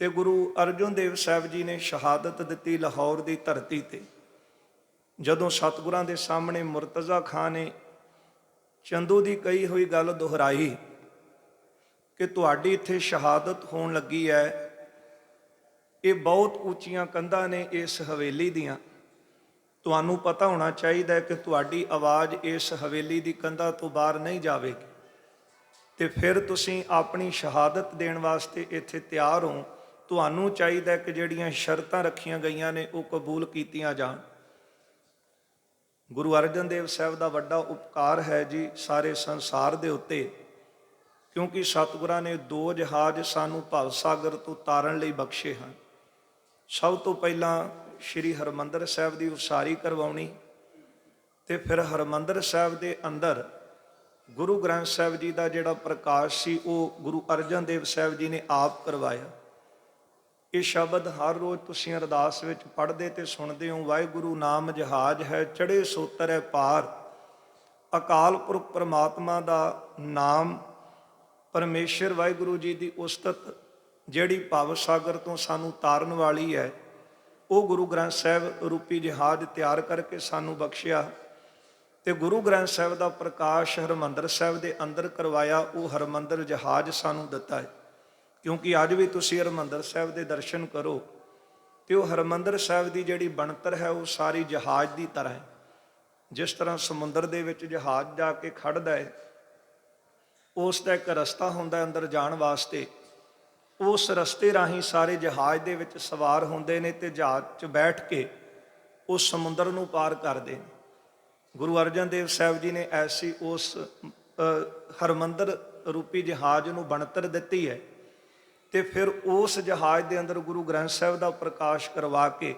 ਤੇ ਗੁਰੂ ਅਰਜਨ ਦੇਵ ਸਾਹਿਬ ਜੀ ਨੇ ਸ਼ਹਾਦਤ ਦਿੱਤੀ ਲਾਹੌਰ ਦੀ ਧਰਤੀ ਤੇ। ਜਦੋਂ ਸਤਿਗੁਰਾਂ ਦੇ ਸਾਹਮਣੇ ਮੁਰਤਜ਼ਾ ਖਾਨ ਨੇ ਚੰਦੂ ਦੀ ਕਹੀ ਹੋਈ ਗੱਲ ਦੁਹਰਾਈ ਕਿ ਤੁਹਾਡੀ ਇੱਥੇ ਸ਼ਹਾਦਤ ਹੋਣ ਲੱਗੀ ਹੈ ਇਹ ਬਹੁਤ ਉੱਚੀਆਂ ਕੰਧਾਂ ਨੇ ਇਸ ਹਵੇਲੀ ਦੀਆਂ। ਤੁਹਾਨੂੰ ਪਤਾ ਹੋਣਾ ਚਾਹੀਦਾ ਹੈ ਕਿ ਤੁਹਾਡੀ ਆਵਾਜ਼ ਇਸ ਹਵੇਲੀ ਦੀ ਕੰਧਾਂ ਤੋਂ ਬਾਹਰ ਨਹੀਂ ਜਾਵੇਗੀ। ਤੇ ਫਿਰ ਤੁਸੀਂ ਆਪਣੀ ਸ਼ਹਾਦਤ ਦੇਣ ਵਾਸਤੇ ਇੱਥੇ ਤਿਆਰ ਹੋ। ਤੁਹਾਨੂੰ ਚਾਹੀਦਾ ਕਿ ਜਿਹੜੀਆਂ ਸ਼ਰਤਾਂ ਰੱਖੀਆਂ ਗਈਆਂ ਨੇ ਉਹ ਕਬੂਲ ਕੀਤੀਆਂ ਜਾਣ। ਗੁਰੂ ਅਰਜਨ ਦੇਵ ਸਾਹਿਬ ਦਾ ਵੱਡਾ ਉਪਕਾਰ ਹੈ ਜੀ ਸਾਰੇ ਸੰਸਾਰ ਦੇ ਉੱਤੇ, ਕਿਉਂਕਿ ਸਤਿਗੁਰਾਂ ਨੇ ਦੋ ਜਹਾਜ਼ ਸਾਨੂੰ ਭਵ ਸਾਗਰ ਤੋਂ ਤਾਰਨ ਲਈ ਬਖਸ਼ੇ ਹਨ। ਸਭ ਤੋਂ ਪਹਿਲਾਂ ਸ੍ਰੀ ਹਰਮੰਦਰ ਸਾਹਿਬ ਦੀ ਉਸਾਰੀ ਕਰਵਾਉਣੀ ਤੇ ਫਿਰ ਹਰਮੰਦਰ ਸਾਹਿਬ ਦੇ ਅੰਦਰ ਗੁਰੂ ਗ੍ਰੰਥ ਸਾਹਿਬ ਜੀ ਦਾ ਜਿਹੜਾ ਪ੍ਰਕਾਸ਼ ਸੀ, ਉਹ ਗੁਰੂ ਅਰਜਨ ਦੇਵ ਸਾਹਿਬ ਜੀ ਨੇ ਆਪ ਕਰਵਾਇਆ। ਇਹ ਸ਼ਬਦ ਹਰ ਰੋਜ਼ ਤੁਸੀਂ ਅਰਦਾਸ ਵਿੱਚ ਪੜ੍ਹਦੇ ਤੇ ਸੁਣਦੇ ਹੋ। ਵਾਹਿਗੁਰੂ ਨਾਮ ਜਹਾਜ ਹੈ ਚੜੇ ਸੋਤਰ ਹੈ ਪਾਰ। ਅਕਾਲ ਪੁਰਖ ਪਰਮਾਤਮਾ ਦਾ ਨਾਮ ਪਰਮੇਸ਼ਰ ਵਾਹਿਗੁਰੂ ਜੀ ਦੀ ਉਸਤਤ, ਜਿਹੜੀ ਭਾਵ ਸਾਗਰ ਤੋਂ ਸਾਨੂੰ ਤਾਰਨ ਵਾਲੀ ਹੈ। ਉਹ ਗੁਰੂ ਗ੍ਰੰਥ ਸਾਹਿਬ ਰੂਪੀ ਜਹਾਜ਼ ਤਿਆਰ ਕਰਕੇ ਸਾਨੂੰ ਬਖਸ਼ਿਆ ਤੇ ਗੁਰੂ ਗ੍ਰੰਥ ਸਾਹਿਬ ਦਾ ਪ੍ਰਕਾਸ਼ ਹਰਮੰਦਰ ਸਾਹਿਬ ਦੇ ਅੰਦਰ ਕਰਵਾਇਆ। ਉਹ ਹਰਮੰਦਰ ਜਹਾਜ਼ ਸਾਨੂੰ ਦਿੱਤਾ ਹੈ। ਕਿਉਂਕਿ ਅੱਜ ਵੀ ਤੁਸੀਂ ਹਰਮੰਦਰ ਸਾਹਿਬ ਦੇ ਦਰਸ਼ਨ ਕਰੋ ਤੇ ਉਹ ਹਰਮੰਦਰ ਸਾਹਿਬ ਦੀ ਜਿਹੜੀ ਬਣਤਰ ਹੈ ਉਹ ਸਾਰੀ ਜਹਾਜ਼ ਦੀ ਤਰ੍ਹਾਂ ਹੈ। ਜਿਸ ਤਰ੍ਹਾਂ ਸਮੁੰਦਰ ਦੇ ਵਿੱਚ ਜਹਾਜ਼ ਜਾ ਕੇ ਖੜਦਾ ਹੈ ਉਸ ਦਾ ਇੱਕ ਰਸਤਾ ਹੁੰਦਾ ਅੰਦਰ ਜਾਣ ਵਾਸਤੇ। ਉਸ ਰਸਤੇ ਰਾਹੀਂ ਸਾਰੇ ਜਹਾਜ਼ ਦੇ ਵਿੱਚ ਸਵਾਰ ਹੁੰਦੇ ਨੇ ਤੇ ਜਹਾਜ਼ 'ਚ ਬੈਠ ਕੇ ਉਸ ਸਮੁੰਦਰ ਨੂੰ ਪਾਰ ਕਰਦੇ ਨੇ। ਗੁਰੂ ਅਰਜਨ ਦੇਵ ਸਾਹਿਬ ਜੀ ਨੇ ਐਸੀ ਉਸ ਅ, ਹਰਮੰਦਰ ਰੂਪੀ ਜਹਾਜ਼ ਨੂੰ ਬਣਤਰ ਦਿੱਤੀ ਹੈ। ਤੇ ਫਿਰ ਉਸ ਜਹਾਜ਼ ਦੇ ਅੰਦਰ ਗੁਰੂ ਗ੍ਰੰਥ ਸਾਹਿਬ ਦਾ ਪ੍ਰਕਾਸ਼ ਕਰਵਾ ਕੇ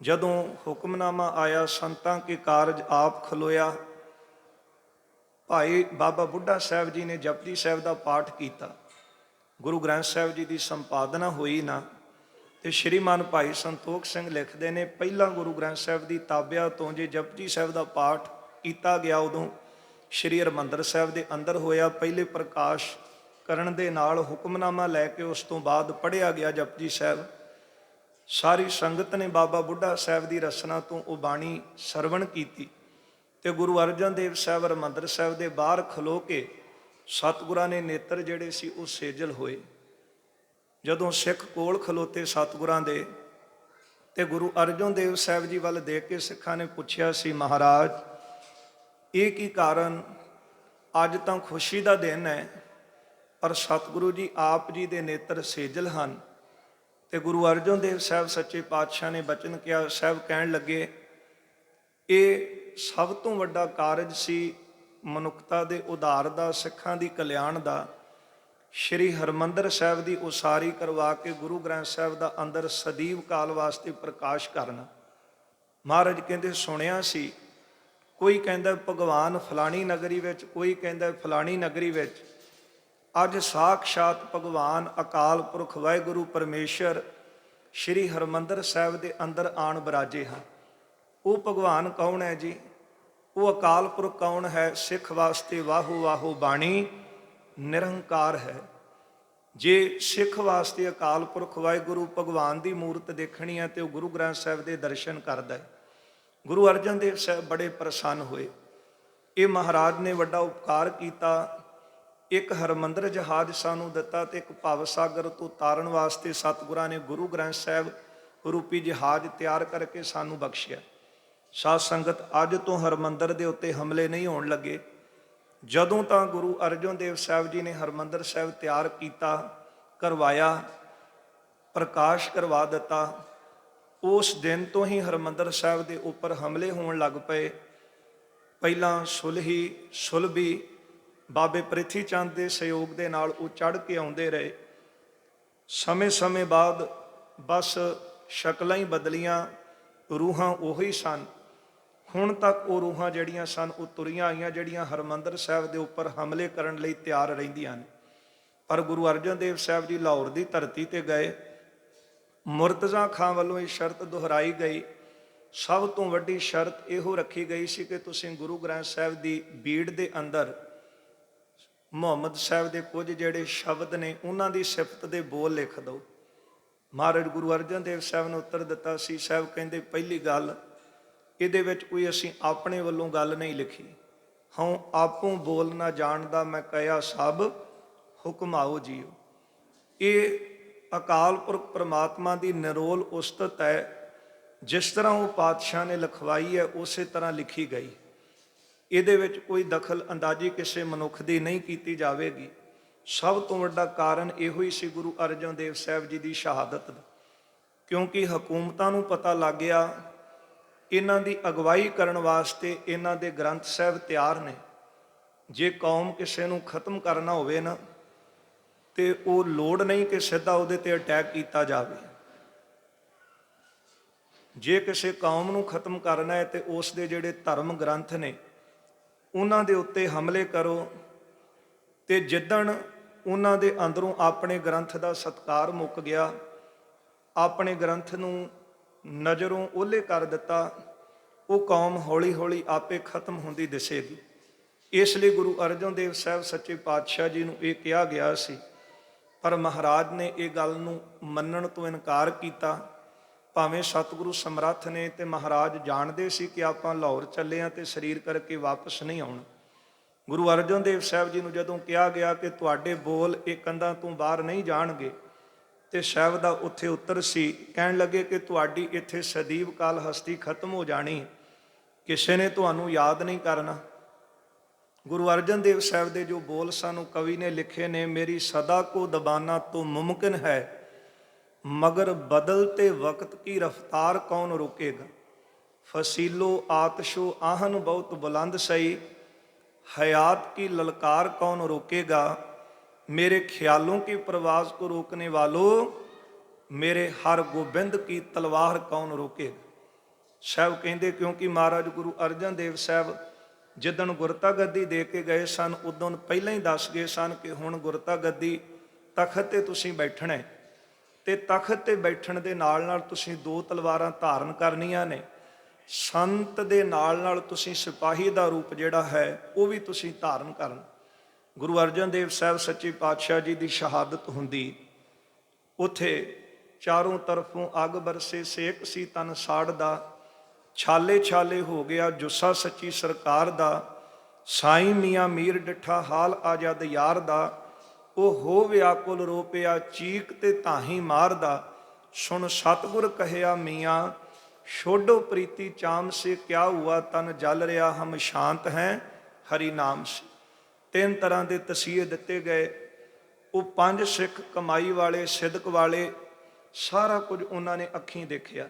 ਜਦੋਂ ਹੁਕਮਨਾਮਾ ਆਇਆ, ਸੰਤਾਂ ਕੇ ਕਾਰਜ ਆਪ ਖਲੋਇਆ, ਭਾਈ ਬਾਬਾ ਬੁੱਢਾ ਸਾਹਿਬ ਜੀ ਨੇ ਜਪਜੀ ਸਾਹਿਬ ਦਾ ਪਾਠ ਕੀਤਾ। ਗੁਰੂ ਗ੍ਰੰਥ ਸਾਹਿਬ ਜੀ ਦੀ ਸੰਪਾਦਨਾ ਹੋਈ ਨਾ ਤੇ ਸ਼੍ਰੀਮਾਨ ਭਾਈ ਸੰਤੋਖ ਸਿੰਘ ਲਿਖਦੇ ਨੇ, ਪਹਿਲਾਂ ਗੁਰੂ ਗ੍ਰੰਥ ਸਾਹਿਬ ਦੀ ਤਾਬਿਆ ਤੋਂ ਜੇ ਜਪਜੀ ਸਾਹਿਬ ਦਾ ਪਾਠ ਕੀਤਾ ਗਿਆ ਉਦੋਂ ਸ਼੍ਰੀ ਹਰਿਮੰਦਰ ਸਾਹਿਬ ਦੇ ਅੰਦਰ ਹੋਇਆ, ਪਹਿਲੇ ਪ੍ਰਕਾਸ਼ ਕਰਨ ਦੇ ਨਾਲ ਹੁਕਮਨਾਮਾ ਲੈ ਕੇ ਉਸ ਤੋਂ ਬਾਅਦ ਪੜਿਆ ਗਿਆ ਜਪਜੀ ਸਾਹਿਬ। ਸਾਰੀ ਸੰਗਤ ਨੇ ਬਾਬਾ ਬੁੱਢਾ ਸਾਹਿਬ ਦੀ ਰਸਨਾ ਤੋਂ ਉਹ ਬਾਣੀ ਸਰਵਣ ਕੀਤੀ ਤੇ ਗੁਰੂ ਅਰਜਨ ਦੇਵ ਸਾਹਿਬ, ਹਰਿਮੰਦਰ ਸਾਹਿਬ ਦੇ ਬਾਹਰ ਖਲੋ ਕੇ ਸਤਿਗੁਰਾਂ ਨੇ ਨੇਤਰ ਜਿਹੜੇ ਸੀ ਉਹ ਸੇਜਲ ਹੋਏ। ਜਦੋਂ ਸਿੱਖ ਕੋਲ ਖਲੋਤੇ ਸਤਿਗੁਰਾਂ ਦੇ ਤੇ ਗੁਰੂ ਅਰਜਨ ਦੇਵ ਸਾਹਿਬ ਜੀ ਵੱਲ ਦੇਖ ਕੇ ਸਿੱਖਾਂ ਨੇ ਪੁੱਛਿਆ, ਸੀ ਮਹਾਰਾਜ, ਇਹ ਕੀ ਕਾਰਨ? ਅੱਜ ਤਾਂ ਖੁਸ਼ੀ ਦਾ ਦਿਨ ਹੈ ਪਰ ਸਤਿਗੁਰੂ ਜੀ ਆਪ ਜੀ ਦੇ ਨੇਤਰ ਸੇਜਲ ਹਨ ਤੇ ਗੁਰੂ ਅਰਜਨ ਦੇਵ ਸਾਹਿਬ ਸੱਚੇ ਪਾਤਸ਼ਾਹ ਨੇ ਬਚਨ ਕਿਹਾ, ਸਾਹਿਬ ਕਹਿਣ ਲੱਗੇ, ਇਹ ਸਭ ਤੋਂ ਵੱਡਾ ਕਾਰਜ ਸੀ ਮਨੁੱਖਤਾ ਦੇ ਉਧਾਰ ਦਾ, ਸਿੱਖਾਂ ਦੀ ਕਲਿਆਣ ਦਾ। ਸ਼੍ਰੀ ਹਰਮੰਦਰ ਸਾਹਿਬ ਦੀ ਉਸਾਰੀ ਕਰਵਾ ਕੇ ਗੁਰੂ ਗ੍ਰੰਥ ਸਾਹਿਬ ਦਾ ਅੰਦਰ ਸਦੀਵ ਕਾਲ ਵਾਸਤੇ ਪ੍ਰਕਾਸ਼ ਕਰਨਾ। ਮਹਾਰਾਜ ਕਹਿੰਦੇ, ਸੁਣਿਆ ਸੀ, ਕੋਈ ਕਹਿੰਦਾ ਭਗਵਾਨ ਫਲਾਣੀ ਨਗਰੀ ਵਿੱਚ, ਕੋਈ ਕਹਿੰਦਾ ਫਲਾਣੀ ਨਗਰੀ ਵਿੱਚ ਅੱਜ ਸਾਖਸ਼ਾਤ ਭਗਵਾਨ ਅਕਾਲ ਪੁਰਖ ਵਾਹਿਗੁਰੂ ਪਰਮੇਸ਼ਰ ਸ਼੍ਰੀ ਹਰਮੰਦਰ ਸਾਹਿਬ ਦੇ ਅੰਦਰ ਆਣ ਬਰਾਜੇ ਹਨ। ਉਹ ਭਗਵਾਨ ਕੌਣ ਹੈ ਜੀ? ਉਹ ਅਕਾਲ ਪੁਰਖ ਕੌਣ ਹੈ? ਸਿੱਖ ਵਾਸਤੇ ਵਾਹੋ ਵਾਹੋ ਬਾਣੀ ਨਿਰੰਕਾਰ ਹੈ। ਜੇ ਸਿੱਖ ਵਾਸਤੇ ਅਕਾਲ ਪੁਰਖ ਵਾਹਿਗੁਰੂ ਭਗਵਾਨ ਦੀ ਮੂਰਤ ਦੇਖਣੀ ਹੈ ਤੇ ਉਹ ਗੁਰੂ ਗ੍ਰੰਥ ਸਾਹਿਬ ਦੇ ਦਰਸ਼ਨ ਕਰਦਾ ਹੈ। ਗੁਰੂ ਅਰਜਨ ਦੇਵ ਸਾਹਿਬ ਬੜੇ ਪ੍ਰਸੰਨ ਹੋਏ। ਇਹ ਮਹਾਰਾਜ ਨੇ ਵੱਡਾ ਉਪਕਾਰ ਕੀਤਾ। ਇੱਕ ਹਰਮੰਦਰ ਜਹਾਜ਼ ਸਾਨੂੰ ਦਿੱਤਾ ਤੇ ਇੱਕ ਭਵ ਸਾਗਰ ਤੋਂ ਤਾਰਨ ਵਾਸਤੇ ਸਤਿਗੁਰਾਂ ਨੇ ਗੁਰੂ ਗ੍ਰੰਥ ਸਾਹਿਬ ਰੂਪੀ ਜਹਾਜ਼ ਤਿਆਰ ਕਰਕੇ ਸਾਨੂੰ ਬਖਸ਼ਿਆ। ਸਾਧ ਸੰਗਤ, ਅੱਜ ਤੋਂ ਹਰਮੰਦਰ ਦੇ ਉੱਤੇ ਹਮਲੇ ਨਹੀਂ ਹੋਣ ਲੱਗੇ। ਜਦੋਂ ਤਾਂ ਗੁਰੂ ਅਰਜਨ ਦੇਵ ਸਾਹਿਬ ਜੀ ਨੇ ਹਰਮੰਦਰ ਸਾਹਿਬ ਤਿਆਰ ਕੀਤਾ, ਕਰਵਾਇਆ, ਪ੍ਰਕਾਸ਼ ਕਰਵਾ ਦਿੱਤਾ, ਉਸ ਦਿਨ ਤੋਂ ਹੀ ਹਰਮੰਦਰ ਸਾਹਿਬ ਦੇ ਉੱਪਰ ਹਮਲੇ ਹੋਣ ਲੱਗ ਪਏ। ਪਹਿਲਾਂ ਸੁਲਹੀ, ਸੁਲਭੀ ਬਾਬੇ ਪ੍ਰਿਥੀ ਚੰਦ ਦੇ ਸਹਿਯੋਗ ਦੇ ਨਾਲ ਉਹ ਚੜ ਕੇ ਆਉਂਦੇ ਰਹੇ। ਸਮੇਂ-ਸਮੇਂ ਬਾਅਦ ਬਸ ਸ਼ਕਲਾਂ ਹੀ ਬਦਲੀਆਂ, ਰੂਹਾਂ ਉਹੀ ਸਨ। ਹੁਣ ਤੱਕ ਉਹ ਰੂਹਾਂ ਜਿਹੜੀਆਂ ਸਨ, ਉਹ ਤੁਰੀਆਂ ਆਈਆਂ, ਜਿਹੜੀਆਂ ਹਰਮੰਦਰ ਸਾਹਿਬ ਦੇ ਉੱਪਰ ਹਮਲੇ ਕਰਨ ਲਈ ਤਿਆਰ ਰਹਿੰਦੀਆਂ ਨੇ। ਪਰ ਗੁਰੂ ਅਰਜਨ ਦੇਵ ਸਾਹਿਬ ਜੀ ਲਾਹੌਰ ਦੀ ਧਰਤੀ ਤੇ ਗਏ। ਮੁਰਤਜ਼ਾ ਖਾਨ ਵੱਲੋਂ ਇਹ ਸ਼ਰਤ ਦੁਹਰਾਈ ਗਈ। ਸਭ ਤੋਂ ਵੱਡੀ ਸ਼ਰਤ ਇਹੋ ਰੱਖੀ ਗਈ ਸੀ ਕਿ ਤੁਸੀਂ ਗੁਰੂ ਗ੍ਰੰਥ ਸਾਹਿਬ ਦੀ ਬੀੜ ਦੇ ਅੰਦਰ ਮੁਹੰਮਦ ਸਾਹਿਬ ਦੇ ਕੁਝ ਜਿਹੜੇ ਸ਼ਬਦ ਨੇ, ਉਹਨਾਂ ਦੀ ਸਿਫਤ ਦੇ ਬੋਲ ਲਿਖ ਦਿਓ। ਮਹਾਰਾਜ ਗੁਰੂ ਅਰਜਨ ਦੇਵ ਸਾਹਿਬ ਨੇ ਉੱਤਰ ਦਿੱਤਾ ਸੀ, ਸਾਹਿਬ ਕਹਿੰਦੇ, ਪਹਿਲੀ ਗੱਲ, ਇਹਦੇ ਵਿੱਚ ਕੋਈ ਅਸੀਂ ਆਪਣੇ ਵੱਲੋਂ ਗੱਲ ਨਹੀਂ ਲਿਖੀ। ਹਉ ਆਪੋਂ ਬੋਲ ਨਾ ਜਾਣਦਾ ਮੈਂ ਕਹਿਆ ਸਭ ਹੁਕਮ ਆਓ ਜੀਓ। ਇਹ ਅਕਾਲ ਪੁਰਖ ਪ੍ਰਮਾਤਮਾ ਦੀ ਨਿਰੋਲ ਉਸਤਤ ਹੈ, ਜਿਸ ਤਰ੍ਹਾਂ ਉਹ ਪਾਤਸ਼ਾਹ ਨੇ ਲਿਖਵਾਈ ਹੈ, ਉਸੇ ਤਰ੍ਹਾਂ ਲਿਖੀ ਗਈ। ਇਹਦੇ ਵਿੱਚ ਕੋਈ ਦਖਲ ਅੰਦਾਜ਼ੀ ਕਿਸੇ ਮਨੁੱਖ ਦੀ ਨਹੀਂ ਕੀਤੀ ਜਾਵੇਗੀ। ਸਭ ਤੋਂ ਵੱਡਾ ਕਾਰਨ ਇਹੋ ਹੀ ਸੀ ਗੁਰੂ ਅਰਜਨ ਦੇਵ ਸਾਹਿਬ ਜੀ ਦੀ ਸ਼ਹਾਦਤ ਦਾ। ਕਿਉਂਕਿ ਹਕੂਮਤਾਂ ਨੂੰ ਪਤਾ ਲੱਗ ਗਿਆ, ਇਹਨਾਂ ਦੀ ਅਗਵਾਈ ਕਰਨ ਵਾਸਤੇ ਇਹਨਾਂ ਦੇ ਗ੍ਰੰਥ ਸਾਹਿਬ ਤਿਆਰ ਨੇ। ਜੇ ਕੌਮ ਕਿਸੇ ਨੂੰ ਖਤਮ ਕਰਨਾ ਹੋਵੇ ਨਾ, ਤੇ ਉਹ ਲੋੜ ਨਹੀਂ ਕਿ ਸਿੱਧਾ ਉਹਦੇ ਤੇ ਅਟੈਕ ਕੀਤਾ ਜਾਵੇ। ਜੇ ਕਿਸੇ ਕੌਮ ਨੂੰ ਖਤਮ ਕਰਨਾ ਹੈ, ਤੇ ਉਸ ਦੇ ਜਿਹੜੇ ਧਰਮ ਗ੍ਰੰਥ ਨੇ ਉਹਨਾਂ ਦੇ ਉੱਤੇ ਹਮਲੇ ਕਰੋ ਤੇ ਜਿੱਦਣ ਉਹਨਾਂ ਦੇ ਅੰਦਰੋਂ ਆਪਣੇ ਗ੍ਰੰਥ ਦਾ ਸਤਕਾਰ ਮੁੱਕ ਗਿਆ, ਆਪਣੇ ਗ੍ਰੰਥ ਨੂੰ ਨਜ਼ਰੋਂ ਓਲੇ ਕਰ ਦਿੱਤਾ, ਉਹ ਕੌਮ ਹੌਲੀ-ਹੌਲੀ ਆਪੇ ਖਤਮ ਹੁੰਦੀ ਦਿਸੇਗੀ। ਇਸ ਲਈ ਗੁਰੂ ਅਰਜਨ ਦੇਵ ਸਾਹਿਬ ਸੱਚੇ ਪਾਤਸ਼ਾਹ ਜੀ ਨੂੰ ਇਹ ਕਿਹਾ ਗਿਆ ਸੀ, ਪਰ ਮਹਾਰਾਜ ਨੇ ਇਹ ਗੱਲ ਨੂੰ ਮੰਨਣ ਤੋਂ ਇਨਕਾਰ ਕੀਤਾ ਭਾਵੇਂ ਸਤਿਗੁਰੂ ਸਮਰੱਥ ਨੇ ਤੇ ਮਹਾਰਾਜ ਜਾਣਦੇ ਸੀ ਕਿ ਆਪਾਂ ਲਾਹੌਰ ਚੱਲੇ ਆ ਤੇ ਸਰੀਰ ਕਰਕੇ ਵਾਪਸ ਨਹੀਂ ਆਉਣਾ। ਗੁਰੂ ਅਰਜਨ ਦੇਵ ਸਾਹਿਬ ਜੀ ਨੂੰ ਜਦੋਂ ਕਿਹਾ ਗਿਆ ਕਿ ਤੁਹਾਡੇ ਬੋਲ ਇਹ ਕੰਧਾਂ ਤੋਂ ਬਾਹਰ ਨਹੀਂ ਜਾਣਗੇ, ਤੇ ਸਾਹਿਬ ਦਾ ਉੱਥੇ ਉੱਤਰ ਸੀ, ਕਹਿਣ ਲੱਗੇ ਕਿ ਤੁਹਾਡੀ ਇੱਥੇ ਸਦੀਵ ਕਾਲ ਹਸਤੀ ਖਤਮ ਹੋ ਜਾਣੀ ਕਿਸੇ ਨੇ ਤੁਹਾਨੂੰ ਯਾਦ ਨਹੀਂ ਕਰਨਾ। ਗੁਰੂ ਅਰਜਨ ਦੇਵ ਸਾਹਿਬ ਦੇ ਜੋ ਬੋਲ ਸਾਨੂੰ ਕਵੀ ਨੇ ਲਿਖੇ ਨੇ, ਮੇਰੀ ਸਦਾ ਕੋ ਦਬਾਨਾ ਤੋਂ ਮੁਮਕਿਨ ਹੈ ਮਗਰ ਬਦਲਤੇ ਵਕਤ ਕੀ ਰਫਤਾਰ ਕੌਣ ਰੋਕੇਗਾ ਫਸੀਲੋ ਆਤਸ਼ੋ ਆਹਨ ਬਹੁਤ ਬੁਲੰਦ ਸਈ हयात की ललकार कौन रोकेगा मेरे ख्यालों की प्रवास को रोकने वालों मेरे हर गोबिंद की तलवार कौन रोकेगा ਸਾਹਿਬ ਕਹਿੰਦੇ ਕਿਉਂਕਿ ਮਹਾਰਾਜ ਗੁਰੂ ਅਰਜਨ ਦੇਵ ਸਾਹਿਬ ਜਿੱਦਣ ਗੁਰਤਾ ਗੱਦੀ ਦੇ ਕੇ ਗਏ ਸਨ ਉਦੋਂ ਪਹਿਲਾਂ ਹੀ ਦੱਸ ਗਏ ਸਨ ਕਿ ਹੁਣ ਗੁਰਤਾ ਗੱਦੀ ਤਖਤ ਤੇ ਤੁਸੀਂ ਬੈਠਣਾ ਹੈ ਤੇ ਤਖਤ ਤੇ ਬੈਠਣ ਦੇ ਨਾਲ ਨਾਲ ਤੁਸੀਂ ਦੋ ਤਲਵਾਰਾਂ ਧਾਰਨ ਕਰਨੀਆਂ ਨੇ। ਸੰਤ ਦੇ ਨਾਲ ਨਾਲ ਤੁਸੀਂ ਸਿਪਾਹੀ ਦਾ ਰੂਪ ਜਿਹੜਾ ਹੈ, ਉਹ ਵੀ ਤੁਸੀਂ ਧਾਰਨ ਕਰਨ। ਗੁਰੂ ਅਰਜਨ ਦੇਵ ਸਾਹਿਬ ਸੱਚੇ ਪਾਤਸ਼ਾਹ ਜੀ ਦੀ ਸ਼ਹਾਦਤ ਹੁੰਦੀ। ਉਥੇ ਚਾਰੋਂ ਤਰਫੋਂ ਅੱਗ ਬਰਸੇ, ਸੇਕ ਸੀ ਤਨ ਸਾੜ ਦਾ। ਛਾਲੇ ਛਾਲੇ ਹੋ ਗਿਆ ਜੁੱਸਾ ਸੱਚੀ ਸਰਕਾਰ ਦਾ। ਸਾਈਂ ਮੀਆਂ ਮੀਰ ਡਿੱਠਾ ਹਾਲ ਆਜ਼ਾਦ ਯਾਰ ਦਾ। ਉਹ ਹੋ ਵਿਆਕੁਲ ਰੋਪਿਆ, ਚੀਕ ਤੇ ਤਾਹੀ ਮਾਰਦਾ। ਸੁਣ ਸਤਗੁਰ ਕਹਿਆ, ਮੀਆਂ, ਛੋਡੋ ਪ੍ਰੀਤੀ ਚਾਮ ਸੇ ਕਿਆ ਹੁਆ, ਤਨ ਜਲ ਰਿਹਾ ਹਮ ਸ਼ਾਂਤ ਹੈ, ਹਰੀ ਨਾਮ ਸੇ। ਤਿੰਨ ਤਰ੍ਹਾਂ ਦੇ ਤਸੀਹੇ ਦਿੱਤੇ ਗਏ। ਉਹ ਪੰਜ ਸਿੱਖ ਕਮਾਈ ਵਾਲੇ, ਸਿਦਕ ਵਾਲੇ, ਸਾਰਾ ਕੁਝ ਉਹਨਾਂ ਨੇ ਅੱਖੀਂ ਦੇਖਿਆ।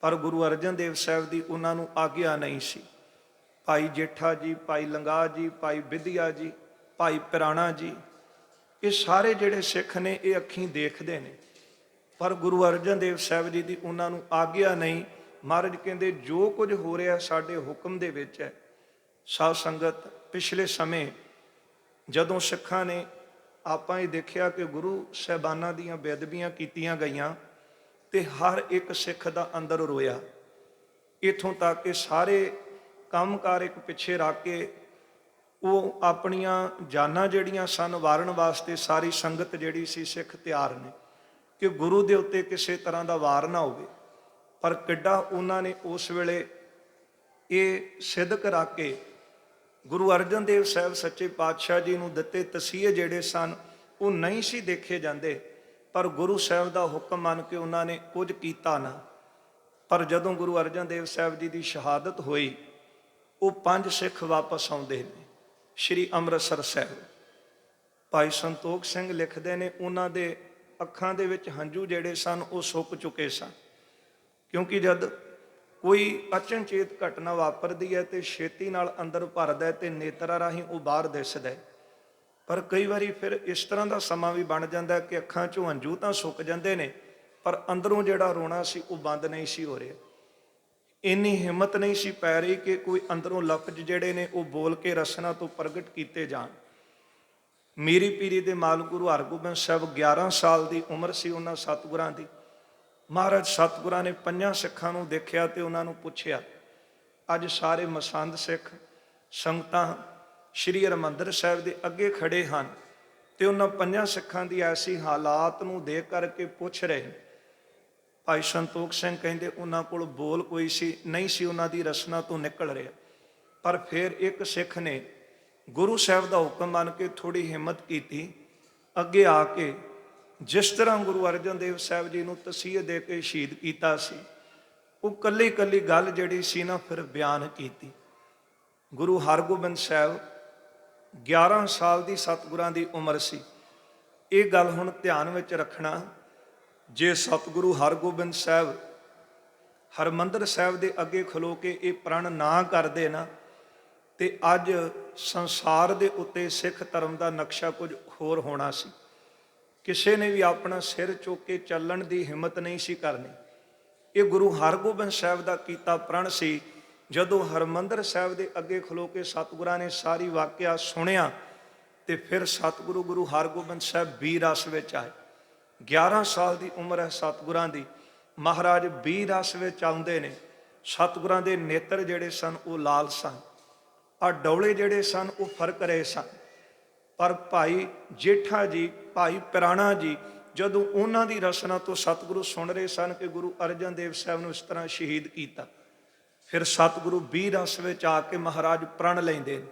ਪਰ ਗੁਰੂ ਅਰਜਨ ਦੇਵ ਸਾਹਿਬ ਦੀ ਉਹਨਾਂ ਨੂੰ ਆਗਿਆ ਨਹੀਂ ਸੀ। ਭਾਈ ਜੇਠਾ ਜੀ, ਭਾਈ ਲੰਗਾ ਜੀ, ਭਾਈ ਵਿਧਿਆ ਜੀ, ਭਾਈ ਪਿਰਾਣਾ ਜੀ ਇਹ ਸਾਰੇ ਜਿਹੜੇ ਸਿੱਖ ਨੇ, ਇਹ ਅੱਖੀਂ ਦੇਖਦੇ ਨੇ। ਪਰ ਗੁਰੂ ਅਰਜਨ ਦੇਵ ਸਾਹਿਬ ਜੀ ਦੀ ਉਹਨਾਂ ਨੂੰ ਆਗਿਆ ਨਹੀਂ। ਮਹਾਰਾਜ ਕਹਿੰਦੇ, ਜੋ ਕੁਝ ਹੋ ਰਿਹਾ ਸਾਡੇ ਹੁਕਮ ਦੇ ਵਿੱਚ ਹੈ। ਸਾਧ ਸੰਗਤ, ਪਿਛਲੇ ਸਮੇਂ ਜਦੋਂ ਸਿੱਖਾਂ ਨੇ ਆਪਾਂ ਇਹ ਦੇਖਿਆ ਕਿ ਗੁਰੂ ਸਹਿਬਾਨਾਂ ਦੀਆਂ ਬੇਅਦਬੀਆਂ ਕੀਤੀਆਂ ਗਈਆਂ ਤੇ ਹਰ ਇੱਕ ਸਿੱਖ ਦਾ ਅੰਦਰ ਰੋਇਆ। ਇਥੋਂ ਤੱਕ ਕਿ ਸਾਰੇ ਕੰਮਕਾਰ ਇੱਕ ਪਿੱਛੇ ਰੱਖ ਕੇ ਉਹ ਆਪਣੀਆਂ ਜਾਨਾਂ ਜਿਹੜੀਆਂ ਸਨ ਵਾਰਨ ਵਾਸਤੇ ਸਾਰੀ ਸੰਗਤ ਜਿਹੜੀ ਸੀ ਸਿੱਖ ਤਿਆਰ ਨੇ ਕਿ ਗੁਰੂ ਦੇ ਉੱਤੇ ਕਿਸੇ ਤਰ੍ਹਾਂ ਦਾ ਵਾਰ ਨਾ ਹੋਵੇ। ਪਰ ਕਿੱਡਾ ਉਹਨਾਂ ਨੇ ਉਸ ਵੇਲੇ ਇਹ ਸਿੱਧ ਕਰਾ ਕੇ ਗੁਰੂ ਅਰਜਨ ਦੇਵ ਸਾਹਿਬ ਸੱਚੇ ਪਾਤਸ਼ਾਹ ਜੀ ਨੂੰ ਦਿੱਤੇ ਤਸੀਹੇ ਜਿਹੜੇ ਸਨ, ਉਹ ਨਹੀਂ ਸੀ ਦੇਖੇ ਜਾਂਦੇ। ਪਰ ਗੁਰੂ ਸਾਹਿਬ ਦਾ ਹੁਕਮ ਮੰਨ ਕੇ ਉਹਨਾਂ ਨੇ ਕੁਝ ਕੀਤਾ ਨਾ। ਪਰ ਜਦੋਂ ਗੁਰੂ ਅਰਜਨ ਦੇਵ ਸਾਹਿਬ ਜੀ ਦੀ ਸ਼ਹਾਦਤ ਹੋਈ, ਉਹ ਪੰਜ ਸਿੱਖ ਵਾਪਸ ਆਉਂਦੇ ਨੇ। ਸ਼੍ਰੀ ਅੰਮ੍ਰਿਤਸਰ ਸਾਹਿਬ। ਭਾਈ ਸੰਤੋਖ ਸਿੰਘ ਲਿਖਦੇ ਨੇ, ਉਹਨਾਂ ਦੇ ਅੱਖਾਂ ਦੇ ਵਿੱਚ ਹੰਝੂ ਜਿਹੜੇ ਸਨ, ਉਹ ਸੁੱਕ ਚੁੱਕੇ ਸਨ। ਕਿਉਂਕਿ ਜਦ ਕੋਈ ਅਚਨਚੇਤ ਘਟਨਾ ਵਾਪਰਦੀ ਹੈ ਤੇ ਛੇਤੀ ਨਾਲ ਅੰਦਰ ਭਰਦਾ ਹੈ ਤੇ ਨੇਤਰਾਂ ਰਾਹੀਂ ਉਹ ਬਾਹਰ ਦਿਸਦਾ ਹੈ। ਪਰ ਕਈ ਵਾਰੀ ਫਿਰ ਇਸ ਤਰ੍ਹਾਂ ਦਾ ਸਮਾਂ ਵੀ ਬਣ ਜਾਂਦਾ ਕਿ ਅੱਖਾਂ 'ਚੋਂ ਹੰਝੂ ਤਾਂ ਸੁੱਕ ਜਾਂਦੇ ਨੇ, ਪਰ ਅੰਦਰੋਂ ਜਿਹੜਾ ਰੋਣਾ ਸੀ, ਉਹ ਬੰਦ ਨਹੀਂ ਸੀ ਹੋ ਰਿਹਾ। ਇੰਨੀ ਹਿੰਮਤ ਨਹੀਂ ਸੀ ਪੈ ਰਹੀ ਕਿ ਕੋਈ ਅੰਦਰੋਂ ਲਫ਼ਜ਼ ਜਿਹੜੇ ਨੇ ਉਹ ਬੋਲ ਕੇ ਰਸਨਾ ਤੋਂ ਪ੍ਰਗਟ ਕੀਤੇ ਜਾਣ। ਮੇਰੀ ਪੀਰੀ ਦੇ ਮਾਲ ਗੁਰੂ ਹਰਗੋਬਿੰਦ ਸਾਹਿਬ 11 ਸਾਲ ਦੀ ਉਮਰ ਸੀ ਉਹਨਾਂ ਸਤਿਗੁਰਾਂ ਦੀ। ਮਹਾਰਾਜ ਸਤਿਗੁਰਾਂ ਨੇ ਪੰਜਾਂ ਸਿੱਖਾਂ ਨੂੰ ਦੇਖਿਆ ਤੇ ਉਹਨਾਂ ਨੂੰ ਪੁੱਛਿਆ, ਅੱਜ ਸਾਰੇ ਮਸੰਦ ਸਿੱਖ ਸੰਗਤਾਂ ਸ਼੍ਰੀ ਹਰਿਮੰਦਰ ਸਾਹਿਬ ਦੇ ਅੱਗੇ ਖੜੇ ਹਨ ਤੇ ਉਹਨਾਂ ਪੰਜਾਂ ਸਿੱਖਾਂ ਦੀ ਐਸੀ ਹਾਲਾਤ ਨੂੰ ਦੇਖ ਕਰਕੇ ਪੁੱਛ ਰਹੇ ਭਾਈ ਸੰਤੋਖ ਸਿੰਘ ਕਹਿੰਦੇ ਉਹਨਾਂ ਕੋਲ ਬੋਲ ਕੋਈ ਸੀ, ਨਹੀਂ ਸੀ ਉਹਨਾਂ ਦੀ ਰਸਨਾ ਤੋਂ ਨਿਕਲ ਰਿਹਾ। ਪਰ ਫਿਰ ਇੱਕ ਸਿੱਖ ਨੇ ਗੁਰੂ ਸਾਹਿਬ ਦਾ ਹੁਕਮ ਮੰਨ ਕੇ ਥੋੜੀ ਹਿੰਮਤ ਕੀਤੀ। ਅੱਗੇ ਆ ਕੇ ਜਿਸ ਤਰ੍ਹਾਂ ਗੁਰੂ ਅਰਜਨ ਦੇਵ ਸਾਹਿਬ ਜੀ ਨੂੰ ਤਸੀਹੇ ਦੇ ਕੇ ਸ਼ਹੀਦ ਕੀਤਾ ਸੀ, ਉਹ ਕੱਲੀ ਕੱਲੀ ਗੱਲ ਜਿਹੜੀ ਸੀ ਨਾ ਫਿਰ ਬਿਆਨ ਕੀਤੀ। ਗੁਰੂ ਹਰਗੋਬਿੰਦ ਸਾਹਿਬ 11 ਸਾਲ ਦੀ ਸਤਿਗੁਰਾਂ ਦੀ ਉਮਰ ਸੀ। ਇਹ ਗੱਲ ਹੁਣ ਧਿਆਨ ਵਿੱਚ ਰੱਖਣਾ ਜੇ ਸਤਿਗੁਰੂ ਹਰਗੋਬਿੰਦ ਸਾਹਿਬ ਹਰਮੰਦਰ ਸਾਹਿਬ ਦੇ ਅੱਗੇ ਖਲੋ ਕੇ ਇਹ ਪ੍ਰਣ ਨਾ ਕਰਦੇ ਨਾ, ਤੇ ਅੱਜ ਸੰਸਾਰ ਦੇ ਉੱਤੇ ਸਿੱਖ ਧਰਮ ਦਾ ਨਕਸ਼ਾ ਕੁਝ ਹੋਰ ਹੋਣਾ ਸੀ। ਕਿਸੇ ਨੇ ਵੀ ਆਪਣਾ ਸਿਰ ਚੁੱਕ ਕੇ ਚੱਲਣ ਦੀ ਹਿੰਮਤ ਨਹੀਂ ਸੀ ਕਰਨੀ। ਇਹ ਗੁਰੂ ਹਰਗੋਬਿੰਦ ਸਾਹਿਬ ਦਾ ਕੀਤਾ ਪ੍ਰਣ ਸੀ। ਜਦੋਂ ਹਰਮੰਦਰ ਸਾਹਿਬ ਦੇ ਅੱਗੇ ਖਲੋ ਕੇ ਸਤਿਗੁਰਾਂ ਨੇ ਸਾਰੀ ਵਾਕਿਆ ਸੁਣਿਆ, ਤੇ ਫਿਰ ਸਤਿਗੁਰੂ ਗੁਰੂ ਹਰਗੋਬਿੰਦ ਸਾਹਿਬ ਵੀ ਰਸ ਵਿੱਚ ਆਏ। 11 ਸਾਲ ਦੀ ਉਮਰ ਹੈ ਸਤਿਗੁਰਾਂ ਦੀ। ਮਹਾਰਾਜ ਵੀ ਰਸ ਵਿੱਚ ਆਉਂਦੇ ਨੇ। ਸਤਿਗੁਰਾਂ ਦੇ ਨੇਤਰ ਜਿਹੜੇ ਸਨ, ਉਹ ਲਾਲ ਸਨ। ਆ ਡੌਲੇ ਜਿਹੜੇ ਸਨ, ਉਹ ਫ਼ਰਕ ਰਹੇ ਸਨ। ਪਰ ਭਾਈ ਜੇਠਾ ਜੀ, ਭਾਈ ਪਿਰਾਣਾ ਜੀ, ਜਦੋਂ ਉਹਨਾਂ ਦੀ ਰਸਨਾ ਤੋਂ ਸਤਿਗੁਰੂ ਸੁਣ ਰਹੇ ਸਨ ਕਿ ਗੁਰੂ ਅਰਜਨ ਦੇਵ ਸਾਹਿਬ ਨੂੰ ਇਸ ਤਰ੍ਹਾਂ ਸ਼ਹੀਦ ਕੀਤਾ, ਫਿਰ ਸਤਿਗੁਰੂ ਵੀ ਰਸ ਵਿੱਚ ਆ ਕੇ ਮਹਾਰਾਜ ਪ੍ਰਣ ਲੈਂਦੇ ਨੇ।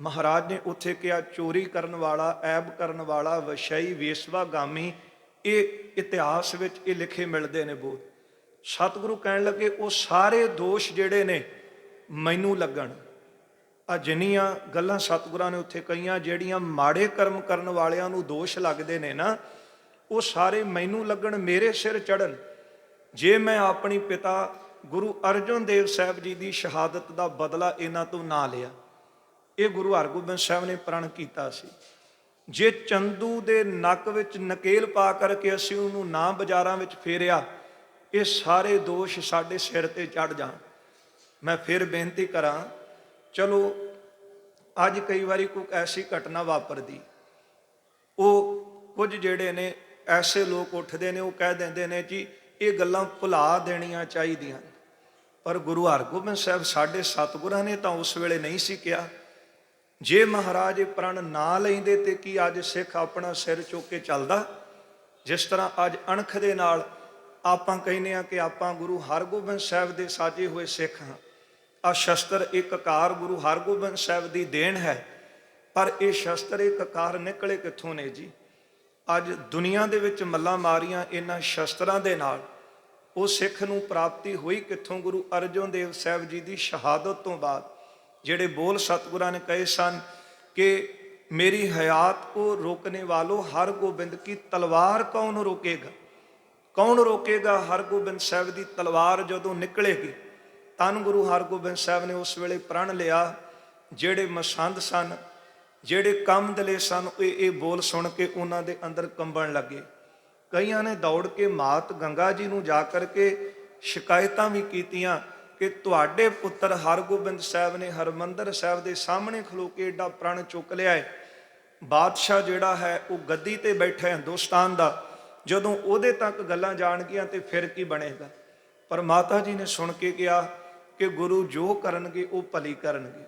ਮਹਾਰਾਜ ਨੇ ਉੱਥੇ ਕਿਹਾ, ਚੋਰੀ ਕਰਨ ਵਾਲਾ, ਐਬ ਕਰਨ ਵਾਲਾ, ਵਸ਼ਈ ਵੇਸਵਾਗਾਮੀ ਇਹ ਇਤਿਹਾਸ ਵਿੱਚ ਇਹ ਲਿਖੇ ਮਿਲਦੇ ਨੇ ਬੋਲ ਸਤਿਗੁਰੂ ਕਹਿਣ ਲੱਗੇ, ਉਹ ਸਾਰੇ ਦੋਸ਼ ਜਿਹੜੇ ਨੇ ਮੈਨੂੰ ਲੱਗਣ। ਆ ਜਿੰਨੀਆਂ ਗੱਲਾਂ ਸਤਿਗੁਰਾਂ ਨੇ ਉੱਥੇ ਕਹੀਆਂ, ਜਿਹੜੀਆਂ ਮਾੜੇ ਕਰਮ ਕਰਨ ਵਾਲਿਆਂ ਨੂੰ ਦੋਸ਼ ਲੱਗਦੇ ਨੇ ਨਾ, ਉਹ ਸਾਰੇ ਮੈਨੂੰ ਲੱਗਣ, ਮੇਰੇ ਸਿਰ ਚੜਨ ਜੇ ਮੈਂ ਆਪਣੀ ਪਿਤਾ ਗੁਰੂ ਅਰਜਨ ਦੇਵ ਸਾਹਿਬ ਜੀ ਦੀ ਸ਼ਹਾਦਤ ਦਾ ਬਦਲਾ ਇਹਨਾਂ ਤੋਂ ਨਾ ਲਿਆ। ਇਹ ਗੁਰੂ ਹਰਗੋਬਿੰਦ ਸਾਹਿਬ ਨੇ ਪ੍ਰਣ ਕੀਤਾ ਸੀ। ਜੇ ਚੰਦੂ ਦੇ ਨੱਕ ਵਿੱਚ ਨਕੇਲ ਪਾ ਕਰਕੇ ਅਸੀਂ ਉਹਨੂੰ ਨਾ ਬਾਜ਼ਾਰਾਂ ਵਿੱਚ ਫੇਰਿਆ, ਇਹ ਸਾਰੇ ਦੋਸ਼ ਸਾਡੇ ਸਿਰ ਤੇ ਚੜ ਜਾਣ। ਮੈਂ ਫਿਰ ਬੇਨਤੀ ਕਰਾਂ, ਚਲੋ, ਅੱਜ ਕਈ ਵਾਰੀ ਕੋਈ ਐਸੀ ਘਟਨਾ ਵਾਪਰਦੀ। ਉਹ ਕੁਝ ਜਿਹੜੇ ਨੇ, ਐਸੇ ਲੋਕ ਉੱਠਦੇ ਨੇ, ਉਹ ਕਹਿ ਦਿੰਦੇ ਨੇ ਜੀ, ਇਹ ਗੱਲਾਂ ਭੁਲਾ ਦੇਣੀਆਂ ਚਾਹੀਦੀਆਂ। ਪਰ ਗੁਰੂ ਹਰਗੋਬਿੰਦ ਸਾਹਿਬ ਸਾਡੇ ਸਤਿਗੁਰਾਂ ਨੇ ਤਾਂ ਉਸ ਵੇਲੇ ਨਹੀਂ ਸੀ ਕਿਹਾ। ਜੇ ਮਹਾਰਾਜ ਇਹ ਪ੍ਰਣ ਨਾ ਲੈਂਦੇ ਤੇ ਕੀ ਅੱਜ ਸਿੱਖ ਆਪਣਾ ਸਿਰ ਚੁੱਕ ਕੇ ਚੱਲਦਾ? ਜਿਸ ਤਰ੍ਹਾਂ ਅੱਜ ਅਣਖ ਦੇ ਨਾਲ ਆਪਾਂ ਕਹਿੰਦੇ ਆ ਕਿ ਆਪਾਂ ਗੁਰੂ ਹਰਗੋਬਿੰਦ ਸਾਹਿਬ ਦੇ ਸਾਜੇ ਹੋਏ ਸਿੱਖ ਹਾਂ। ਆ ਸ਼ਸਤਰ ਇੱਕ ਕਾਰ ਗੁਰੂ ਹਰਗੋਬਿੰਦ ਸਾਹਿਬ ਦੀ ਦੇਣ ਹੈ। ਪਰ ਇਹ ਸ਼ਸਤਰ ਇੱਕ ਕਾਰ ਨਿਕਲੇ ਕਿੱਥੋਂ ਨੇ ਜੀ? ਅੱਜ ਦੁਨੀਆ ਦੇ ਵਿੱਚ ਮੱਲਾਂ ਮਾਰੀਆਂ ਇਹਨਾਂ ਸ਼ਸਤਰਾਂ ਦੇ ਨਾਲ ਉਹ ਸਿੱਖ ਨੂੰ ਪ੍ਰਾਪਤੀ ਹੋਈ ਕਿੱਥੋਂ? ਗੁਰੂ ਅਰਜਨ ਦੇਵ ਸਾਹਿਬ ਜੀ ਦੀ ਸ਼ਹਾਦਤ ਤੋਂ ਬਾਅਦ। ਜਿਹੜੇ ਬੋਲ ਸਤਿਗੁਰਾਂ ਨੇ ਕਹੇ ਸਨ ਕਿ ਮੇਰੀ ਹਯਾਤ ਕੋ ਰੋਕਨੇ ਵਾਲੋ, ਹਰ ਗੋਬਿੰਦ ਕੀ ਤਲਵਾਰ ਕੌਣ ਰੋਕੇਗਾ? ਕੌਣ ਰੋਕੇਗਾ ਹਰਗੋਬਿੰਦ ਸਾਹਿਬ ਦੀ ਤਲਵਾਰ ਜਦੋਂ ਨਿਕਲੇਗੀ? ਤਨ ਗੁਰੂ ਹਰਗੋਬਿੰਦ ਸਾਹਿਬ ਨੇ ਉਸ ਵੇਲੇ ਪ੍ਰਣ ਲਿਆ, ਜਿਹੜੇ ਮਸੰਦ ਸਨ, ਜਿਹੜੇ ਕੰਮ ਦਲੇ ਸਨ ਇਹ ਇਹ ਬੋਲ ਸੁਣ ਕੇ ਉਹਨਾਂ ਦੇ ਅੰਦਰ ਕੰਬਣ ਲੱਗੇ। ਕਈਆਂ ਨੇ ਦੌੜ ਕੇ ਮਾਤ ਗੰਗਾ ਜੀ ਨੂੰ ਜਾ ਕਰਕੇ ਸ਼ਿਕਾਇਤਾਂ ਵੀ ਕੀਤੀਆਂ ਕਿ ਤੁਹਾਡੇ ਪੁੱਤਰ ਹਰਗੋਬਿੰਦ ਸਾਹਿਬ ਨੇ ਹਰਮੰਦਰ ਸਾਹਿਬ ਦੇ ਸਾਹਮਣੇ ਖਲੋ ਕੇ ਏਡਾ ਪ੍ਰਣ ਚੁੱਕ ਲਿਆ ਹੈ। ਬਾਦਸ਼ਾਹ ਜਿਹੜਾ ਹੈ, ਉਹ ਗੱਦੀ ਤੇ ਬੈਠਾ ਹੈ ਹਿੰਦੁਸਤਾਨ ਦਾ। ਜਦੋਂ ਉਹਦੇ ਤੱਕ ਗੱਲਾਂ ਜਾਣਗੀਆਂ ਤੇ ਫਿਰ ਕੀ ਬਣੇਗਾ? ਪਰ ਮਾਤਾ ਜੀ ਨੇ ਸੁਣ ਕੇ ਕਿਹਾ ਕਿ ਗੁਰੂ ਜੋ ਕਰਨਗੇ, ਉਹ ਭਲੀ ਕਰਨਗੇ।